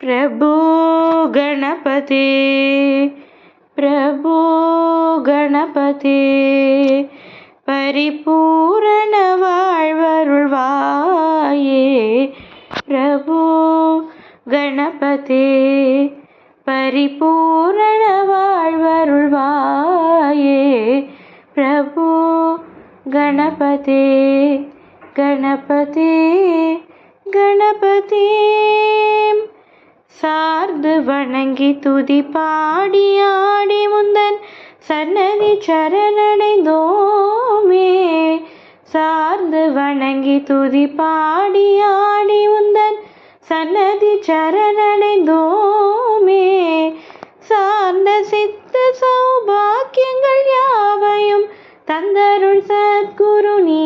प्रभो गणपते प्रभो गणपते பரிபூரண வாழ்வருள்வாயே பிரபு கணபதே பரிபூரண வாழ்வருள்வாயே பிரபு கணபதே கணபதே கணபதே சார்ந்து வணங்கி துதி பாடி ஆடி முந்தன் சன்னதி சரணடைந்தோமே. சார்ந்து வணங்கி துதி பாடி ஆடி முந்தன் சன்னதி சரணடைந்தோமே. சார்ந்த சித்த சௌபாக்கியங்கள் யாவையும் தந்தருள் சத்குரு நீ